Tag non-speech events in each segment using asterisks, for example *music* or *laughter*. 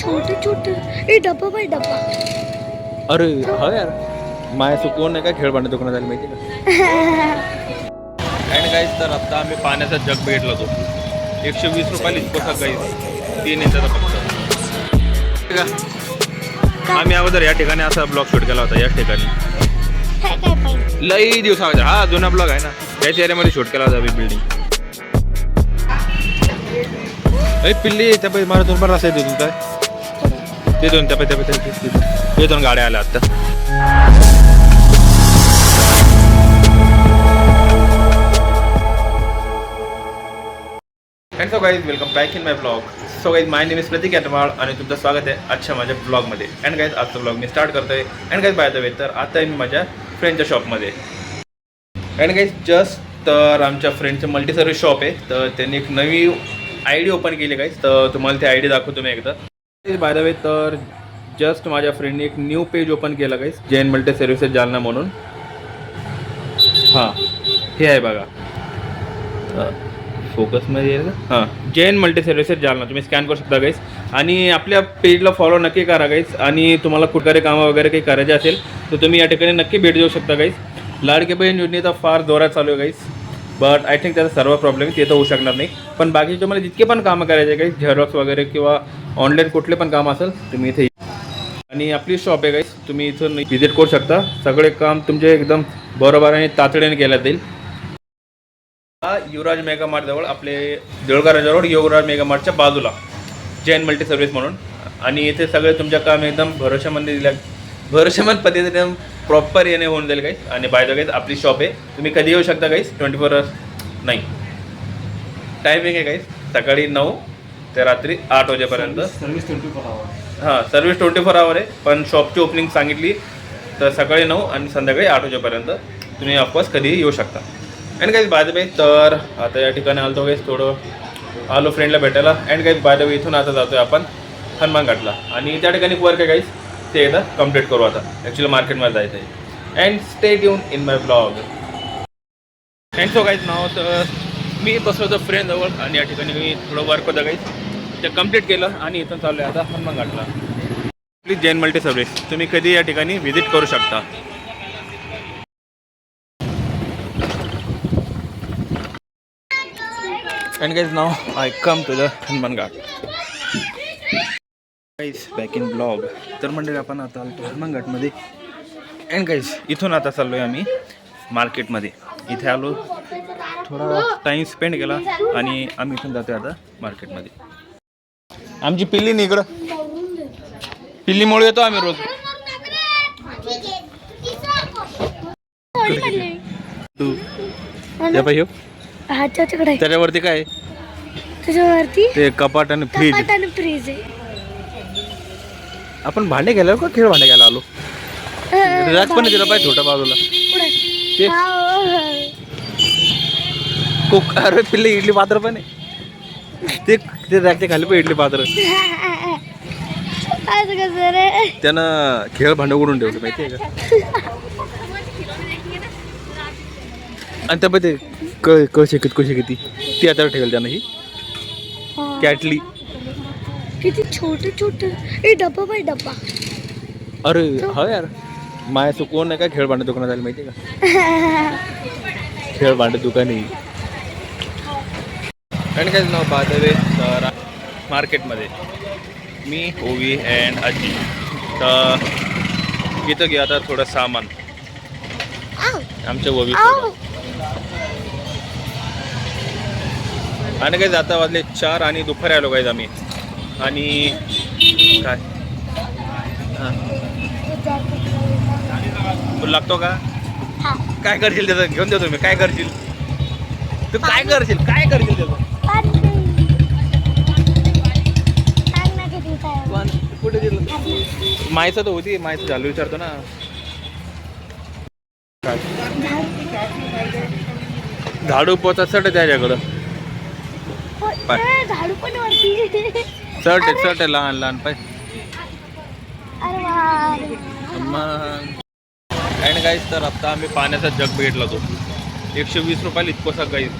छोटे छोटे ए डब्बा बाय डब्बा. अरे हा यार. माया चुकवून नाही का खेळ भांडे दुकानात आली माहिती का? आणि काहीच तर. आता आम्ही पाण्याचा जग भेटला तो. एकशे वीस रुपयाला इतकं काही तीन येतात फक्त. आम्ही अगोदर या ठिकाणी असा ब्लॉग शूट केला होता याच ठिकाणी. काय काय पाहिजे लई दिवस अगोदर हा जुना ब्लॉग आहे ना. याच एरियामध्ये शूट केला होता बिल्डिंग अरे पिल्ली त्या पैसे मला दोन पण रस्ता येतो काय? ते दोन त्या त्या ते दोन गाड्या आल्या आता. And so guys welcome back in my blog so guys my name is Pratik Yatwal आणि तुमचं स्वागत आहे आजच्या माझ्या ब्लॉगमध्ये अँड गाईज आजचा ब्लॉग मी स्टार्ट करतोय. And guys by the way तर आता मी माझ्या फ्रेंडच्या शॉपमध्ये अँड गाईज जस्ट तर आमच्या फ्रेंडचं मल्टी सर्व्हिस शॉप आहे. तर त्यांनी एक नवी आय डी ओपन केली गाईज तर तुम्हाला ती आय डी दाखवतो मी एकदा. बाय द वे तर जस्ट माझ्या फ्रेंडने एक न्यू पेज ओपन केलं guys Jain multi services Jalna म्हणून. हां. हे आहे बघा. फोकसमध्ये ना? हां. Jain multi services Jalna. तुम्ही स्कॅन करू शकता गाईस आणि आपल्या पेजला फॉलो नक्की करा गाईस आणि तुम्हाला कुठकारी कामं वगैरे काही करायचे असेल तर तुम्ही या ठिकाणी नक्की भेट देऊ शकता गाईस लाडके बहीण योजनेचा फार जोरात चालू आहे गाईस बट आय थिंक त्याचा सर्व प्रॉब्लेम ते तर होऊ शकणार नाही. पण बाकी तुम्हाला जितके पण कामं करायचे गाईस झेरॉक्स वगैरे किंवा ऑनलाईन कुठले पण काम असेल तुम्ही इथे आणि आपली शॉप आहे गाईस तुम्ही इथून व्हिजिट करू शकता. सगळे काम तुमचे एकदम बरोबर आणि तातडीने केलं जाईल युवराज मेगा मार्ट जवळ आपले देवळगा राजा रोड युवराज मेगा मार्टच्या बाजूला. जैन मल्टी सर्व्हिस म्हणून. आणि इथे सगळे तुमच्या काम एकदम भरोशामध्ये दिल्या भरोशामंद पद्धतीने एकदम प्रॉपर येणे होऊन जाईल गाईस आणि बाय द गाईज आपली शॉप आहे. तुम्ही कधी येऊ शकता काहीच ट्वेंटी फोर नाही. टायमिंग आहे गाईस सकाळी नऊ ते रात्री आठ वाजेपर्यंत. सर्व्हिस ट्वेंटी फोर आवर हां सर्व्हिस ट्वेंटी फोर आवर आहे. पण शॉपची ओपनिंग सांगितली तर सकाळी नऊ आणि संध्याकाळी आठ वाजेपर्यंत तुम्ही ऑफकोर्स कधीही येऊ शकता. अँड काही बाय द वे तर आता या ठिकाणी आलो गाईस थोडं. आलो फ्रेंडला भेटायला. अँड काही बाय द वे इथून आता जातो आहे आपण हनुमान घाटला आणि त्या ठिकाणी वर्क आहे गाईस ते एकदा कंप्लीट करू आता. ॲक्च्युली मार्केटमध्ये जायचं आहे and stay tune in my blog and so guys नाव तर मी बसलो होतो फ्रेंड जवळ. आणि या ठिकाणी मी थोडं वर्क होतं गाईज ते कंप्लीट केलं आणि इथून चालू आहे आता हनुमान घाटला प्लीज जैन मल्टी सर्व्हिस तुम्ही कधी या ठिकाणी व्हिजिट करू शकता. And guys now I come to the Hanuman Ghat guys back in blog तर मंडळी आपण आता आलो हनुमान घाटमध्ये अँड गाईज इथून आता चाललो आहे आम्ही मार्केटमध्ये. इथे आलो थोडा टाईम स्पेंड केला आणि आम्ही इथून जातो आता मार्केटमध्ये. आमची पिल्ली नाही इकडं. पिल्लीमुळे येतो आम्ही रोज. तू पाहिजे आहे. त्याच्यावरती काय आहे? त्याच्यावरती? ते कपाट आणि फ्रीज. कपाट आणि फ्रीज आहे. आपण भांडे गेलो का? खेळ भांडे घ्यायला आलो. अं, रॅक पण दिलं पाहिजे छोट्या बाजूला. पुढे. ते. हा, हो, कुक अरे पिल्ले इडली पात्र पण आहे. ते ते रॅकच्या खाली पण इडली पात्र. असं कसं रे? त्यानं खेळ भांडं उडून ठेवलं माहिती आहे का? आणि त्या ते क कळशे किती कशी किती ती आता ठेवेल त्यानं ही. कॅटली. किती छोटे छोटे. ए डब्बा बाय डब्बा. अरे हा यार. माया चुकवून नाही का खेळ भांडे दुकानात आली माहिती आहे का? *laughs* खेळ भांडे दुकान आहे. काय नाव बादवे तर मार्केटमध्ये मी ओवी अँड आजी. तर इथं घ्या आता थोडं सामान. आमच्या ओवी. आणि काय जाता वाजले चार आणि दुपारी आलो काय आम्ही. आणि काय? तुला लागतो का? हा. काय करशील त्याचं? घेऊन देतो मी. काय करशील? तू काय करशील? काय करशील त्याचं पाणी. सांग ना किती time. कुठे दिलं मायचं तर होती मायचं झालं विचारतो ना. झाडू पोचा चढ आहे त्याच्याकडं. हो, पाय. झाडू पण वरती. चढ आहे चढ आहे लहान लहान पाय. अरे मग अँड गाईज तर आता आम्ही पाण्याचा जग भेटला तो. एकशे वीस रुपयाला इतकोसा गाईज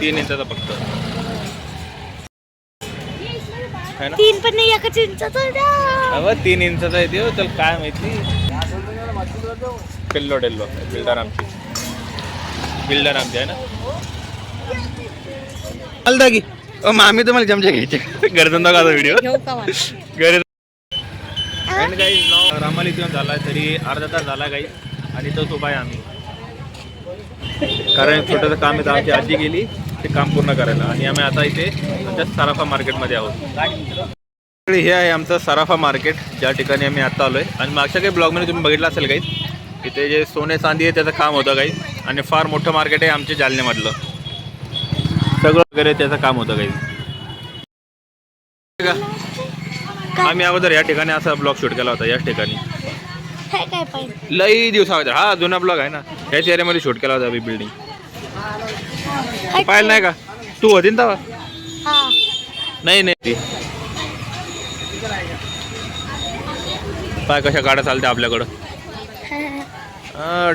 तीन इंचाचा फक्त. है ना? तीन पण नाही एकच इंचाचा तीन इंचाचा आहे देव चल काय माहिती? पिल्लो डेल्लो बिल्डर आमची. बिल्डर आमची आहे ना? चालता की ओ मामी तुम्हाला चमचे घ्यायचे. गरजून दाखवा व्हिडिओ घेऊ का गरज आणि काही रामाला इथे येऊन झाला तरी अर्धा तास झाला काही आणि तो उभा आहे आम्ही. कारण छोटंसं काम आहे तर आमची आजी गेली. ते काम पूर्ण करायला. आणि आम्ही आता इथे आमच्या सराफा मार्केटमध्ये आहोत. हे आहे आमचं सराफा मार्केट. ज्या ठिकाणी आम्ही आता आलोय. आणि मागच्या काही ब्लॉगमध्ये तुम्ही बघितलं असेल काही इथे जे सोने चांदी आहे त्याचं काम होतं काही आणि फार मोठं मार्केट आहे आमच्या जालन्यामधलं. सगळं वगैरे त्याचं काम होतं काही आम्ही अगोदर या ठिकाणी असा ब्लॉग शूट केला होता याच ठिकाणी. लई दिवसा अगोदर हा जुना ब्लॉग आहे ना. याच एरियामध्ये शूट केला होता आम्ही बिल्डिंग पाहिलं नाही का? तू होती ना तेव्हा? हा. नाही नाही. ती पाय कशा गाड्या चालते आपल्याकडं?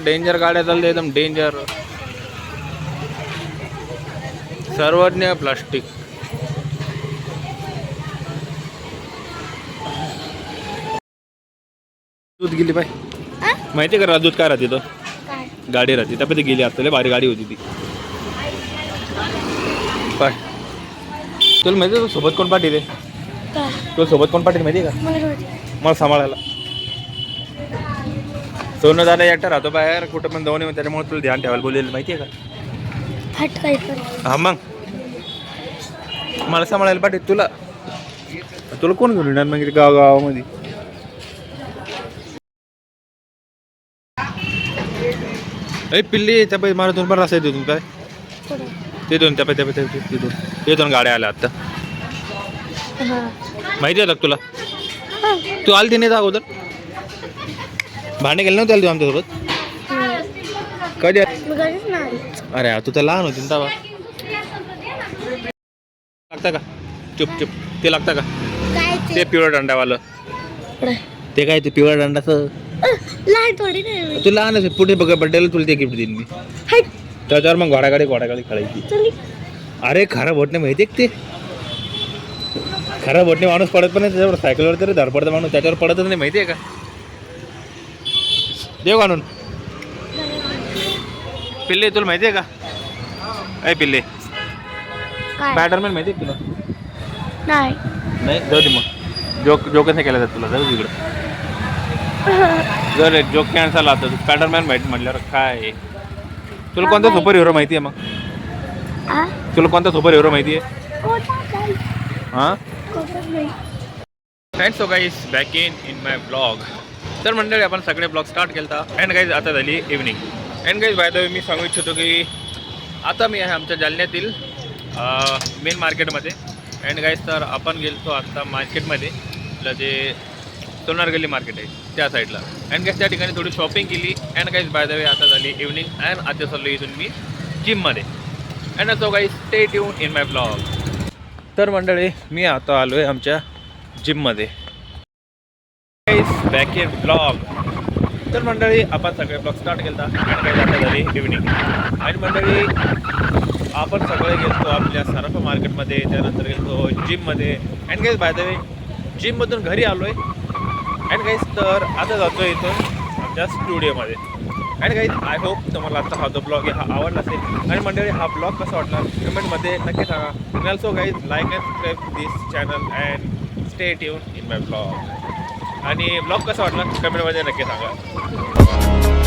डेंजर गाड्या चालते एकदम डेंजर सर्वज्ञ प्लास्टिक दूध गेली पाय? माहिती आहे का दूध काय राहते तो काय? गाडी राहते. त्यापैकी गेली आता. लय भारी गाडी होती ती. पाय तुला माहिती तो सोबत कोण पाठी रे काय तुला सोबत कोण पाटील माहिती का? मला सांभाळायला. सोनं दादा एकटा राहतो बाहेर कुठं पण जाऊन येऊन त्याच्यामुळे तुला ध्यान ठेवायला बोलेलं माहिती आहे का? हा मग. मला सांभाळायला पाटील तुला. तुला कोण घेऊन येणार मग गाव गावामध्ये अरे पिल्ली त्या पाहिजे मला दोन पण रस्ता तिथून काय? ते दोन त्या त्या तिथून ते दोन गाड्या आल्या आता हा माहिती आहे तुला. तू आलती नाही का अगोदर भांडे गेले नव्हते आली तू आमच्यासोबत. कधी आली? आली. अरे तू तर लहान होती ना तेव्हा लागतं का चुप चुप ते लागतं का ते पिवळं दंडावालं. ते काय ते पिवळं दंडाचं लहान थोडी. तू लहान असेल पुढे बघ बड्डेला तुला ते गिफ्ट देईन मी त्याच्यावर मग घोडागाडी घोडागाडी खेळायची. अरे खरा बोटणे माहिती ते? खरा बोटणे माणूस पडत पण नाही त्याच्यावर सायकलवर तरी धडपडतं माणूस त्याच्यावर पडतच नाही माहिती आहे का? देव आणून पिल्ले तुला माहिती आहे का? अय पिल्ले. बॅटरमॅन माहिती आहे तुला? नाही. नाही जाऊ दे मग. जोक जोकच नाही केला जात तुला जाऊ दे इकडं. जर जोक कॅन्सल आता. स्पायडरमॅन माहिती म्हटल्यावर काय? तुला कोणता सुपर हिरो माहिती आहे मग? आ? तुला कोणता सुपर हिरो माहिती आहे कोणता? हां नाही. Thanks so guys back in in my blog तर मंडळी आपण सगळे ब्लॉग स्टार्ट केला अँड गाईज आता झाली evening and guys by the way मी सांगू इच्छितो की आता मी आहे आमच्या जालन्यातील मेन मार्केटमध्ये अँड गाईज तर आपण गेलतो आत्ता मार्केटमध्ये आपलं जे सोनार गल्ली मार्केट आहे त्या साईडला. अँड गाईज त्या ठिकाणी थोडी शॉपिंग केली. And guys by the way आता झाली इव्हनिंग अँड आता चाललो इथून मी जिममध्ये. अँड असो काही stay tune in my blog तर मंडळी मी आता आलो आहे आमच्या जिममध्ये. बॅक इन ब्लॉग तर मंडळी आपण सगळे ब्लॉग स्टार्ट केला आणि काही आता झाली इव्हनिंग आणि मंडळी आपण सगळे गेलतो आपल्या सरफ मार्केटमध्ये. त्यानंतर गेलतो जिममध्ये and guys by the way जिममधून घरी आलो आहे अँड गाईज तर आता जातो आहे इथं आमच्या स्टुडिओमध्ये. अँड गाईज आय होप तुम्हाला आता हा जो ब्लॉग आहे हा आवडला असेल. आणि मंडळी हा ब्लॉग कसा वाटला? कमेंटमध्ये नक्की सांगा. आणि also guys like and subscribe this channel and stay tune in my blog आणि ब्लॉग कसा वाटला? कमेंटमध्ये नक्की सांगा.